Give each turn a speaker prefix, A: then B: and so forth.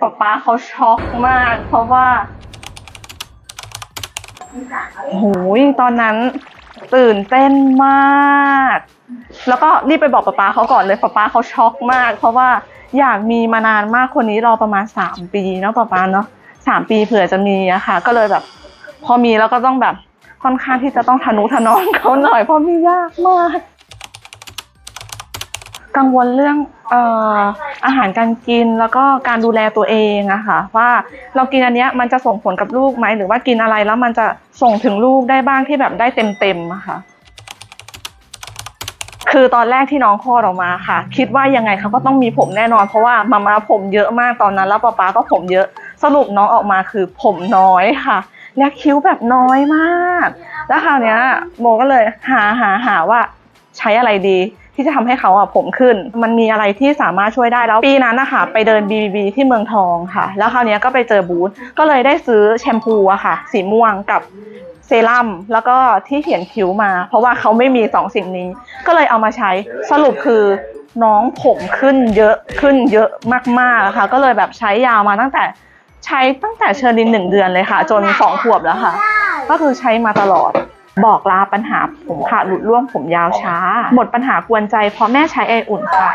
A: ป๊าป๊าเขาช็อกมาก เพราะว่าโอ้โหตอนนั้นตื่นเต้นมาก แล้วก็รีบไปบอกป๊าป๊าเขาก่อนเลยป๊าป๊าเขาช็อกมาก เพราะว่าอยากมีมานานมากคนนี้รอประมาณสามปีเนาะป๊าป๊าเนาะสามปีเผื่อจะมีอะค่ะ ก็เลยแบบ พอมีแล้วก็ต้องแบบค่อนข้างที่จะต้องทะนุถนอมเขาหน่อยเพราะมียากมาก กังวลเรื่องเอ่อ อาหารการกินแล้วก็การดูแลตัวเองอะค่ะว่าเรากินอันเนี้ยมันจะส่งผลกับลูกไหมหรือว่ากินอะไรแล้วมันจะส่งถึงลูกได้บ้างที่แบบได้เต็มๆอะค่ะ คือตอนแรกที่น้องคลอดออกมาค่ะ คิดว่ายังไงเขาก็ต้องมีผมแน่นอน เพราะว่ามามาผมเยอะมากตอนนั้นแล้วป๊าป๊าก็ผมเยอะสรุปน้องออกมาคือผมน้อยค่ะและคิ้วแบบน้อยมาก แล้วคราวเนี้ยโมก็เลยหาหาหาว่าใช้อะไรดี ที่จะทำให้เขาอะผมขึ้น มันมีอะไรที่สามารถช่วยได้แล้วปีนั้นนะคะไปเดิน BBB ที่เมืองทองค่ะ แล้วคราวนี้ก็ไปเจอบูธก็เลยได้ซื้อแชมพูอะค่ะ สีม่วงกับเซรั่มแล้วก็ที่เขียนคิ้วมา เพราะว่าเขาไม่มีสองสิ่งนี้ ก็เลยเอามาใช้สรุปคือน้องผมขึ้นเยอะขึ้นเยอะมากๆค่ะ ก็เลยแบบใช้ยาวมาตั้งแต่ใช้ตั้งแต่เชอร์ลินหนึ่งเดือนเลยค่ะ จนสองขวบแล้วค่ะ ก็คือใช้มาตลอด บอกลาปัญหาผมขาดหลุดร่วงผมยาวช้า หมดปัญหากวนใจเพราะแม่ใช้ไออุ่นค่ะ